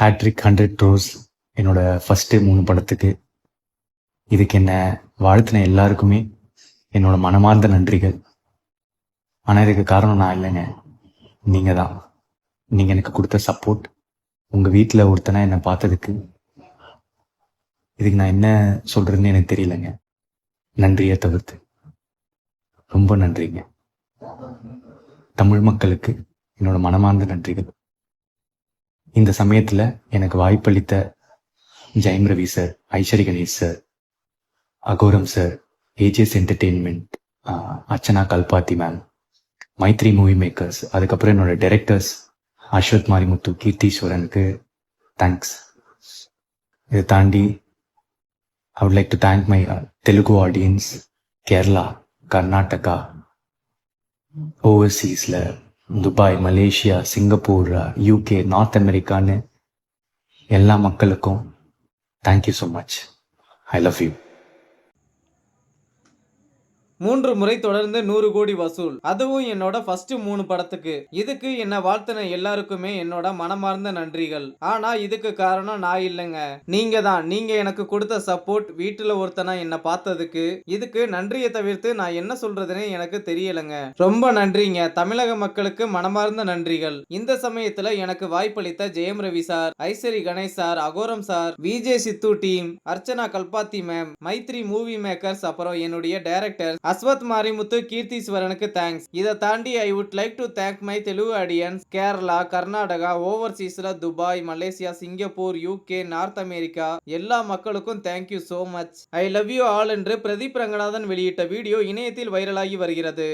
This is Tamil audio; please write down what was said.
ஹேட்ரிக் ஹண்ட்ரட் க்ரோஸ் என்னோட ஃபஸ்ட்டு மூணு படத்துக்கு. இதுக்கு என்ன வாழ்த்தின எல்லாருக்குமே என்னோட மனமார்ந்த நன்றிகள். ஆனால் இதுக்கு காரணம் நான் இல்லைங்க. நீங்கள் தான் நீங்கள் எனக்கு கொடுத்த சப்போர்ட் உங்கள் வீட்டில் ஒருத்தனை என்னை பார்த்ததுக்கு இதுக்கு நான் என்ன சொல்கிறதுன்னு எனக்கு தெரியலங்க. நன்றியை தவிர்த்து. ரொம்ப நன்றிங்க. தமிழ் மக்களுக்கு என்னோட மனமார்ந்த நன்றிகள். இந்த சமயத்தில் எனக்கு வாய்ப்பளித்த Jayam Ravi sir Aishwari Ganesh sir Agoram sir AGS entertainment Archana Kalpathi ma'am Mythri movie makers அதுக்கப்புறம் என்னோட டைரக்டர்ஸ் அஸ்வத் மாரிமுத்து கீர்த்தீஸ்வரனுக்கு தேங்க்ஸ் இதை தாண்டி I would like to thank my Telugu audience Kerala Karnataka ஓவர்சீஸில் Dubai Malaysia Singapore UK north அமெரிக்கான்னு எல்லா மக்களுக்கும் thank you so much I love you மூன்று முறை தொடர்ந்து நூறு கோடி வசூல். அதுவும் என்னோட ஃபர்ஸ்ட் மூணு படத்துக்கு. இதுக்கு என்ன வாழ்த்தின எல்லாருக்குமே என்னோட மனமார்ந்த நன்றிகள். ஆனா இதுக்கு காரணம் நான் இல்லைங்க. நீங்க தான். நீங்க எனக்கு கொடுத்த சப்போர்ட் வீட்டுல ஒருத்தனா என்ன பார்த்ததுக்கு இதுக்கு நன்றியை தவிர்த்து நான் என்ன சொல்றதுன்னு எனக்கு தெரியலங்க. ரொம்ப நன்றிங்க. தமிழக மக்களுக்கு மனமார்ந்த நன்றிகள். இந்த சமயத்துல எனக்கு வாய்ப்பளித்த Jayam Ravi sir Aishwari Ganesh sir Agoram sir VJ Siddhu team Archana Kalpathi ma'am Mythri movie makers அப்புறம் என்னுடைய டைரக்டர் அஸ்வத் மாரிமுத்து கீர்த்தீஸ்வரனுக்கு தேங்க்ஸ் இதை தாண்டி I would like to thank my Telugu audience Kerala Karnataka ஓவர்சீஸ்ல Dubai Malaysia Singapore UK north America எல்லா மக்களுக்கும் thank you so much I love you all என்று பிரதீப் ரங்கநாதன் வெளியிட்ட வீடியோ இணையத்தில் வைரலாகி வருகிறது.